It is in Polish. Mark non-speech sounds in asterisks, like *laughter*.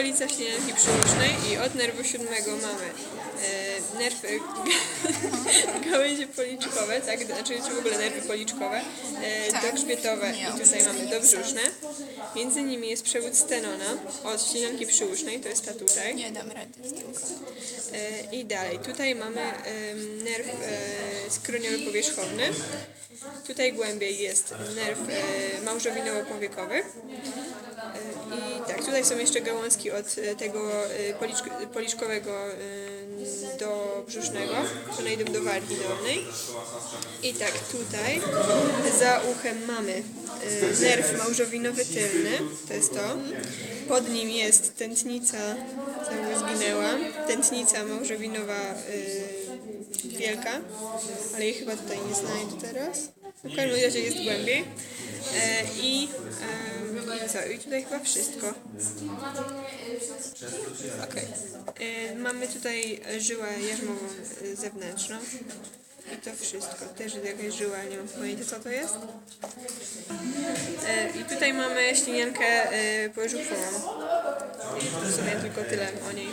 okolica śniadanki przyłącznej i od nerwu siódmego mamy e, nerw e, *laughs* gałęzie policzkowe, tak, znaczy czy w ogóle nerwy policzkowe, e, Tak. dogrzbietowe i tutaj mamy dobrzuszne. Między nimi jest przewód stenona od śniadanki przyłóżnej, to jest ta tutaj. Nie dam rady z tym. E, I dalej, tutaj mamy em, nerw e, skroniowy powierzchowny. Tutaj głębiej jest nerw e, małżowinowo-powiekowy. E, tak, tutaj są jeszcze gałązki od e, tego e, policzk, policzkowego e, do brzusznego, one idą do wargi dolnej. I tak, tutaj za uchem mamy nerw małżowinowy tylny, to jest to. Pod nim jest tętnica, cała zginęła, tętnica małżowinowa wielka, ale jej chyba tutaj nie znajdę teraz. W każdym razie jest głębiej. I co? I tutaj chyba wszystko. Okej. E, mamy tutaj żyłę jarzmową e, zewnętrzną. I to wszystko. Też jakaś żyła, nie mam pojęcia co to jest. E, I tutaj mamy śliniankę e, pożuchową. I w sumie tylko tyle o niej.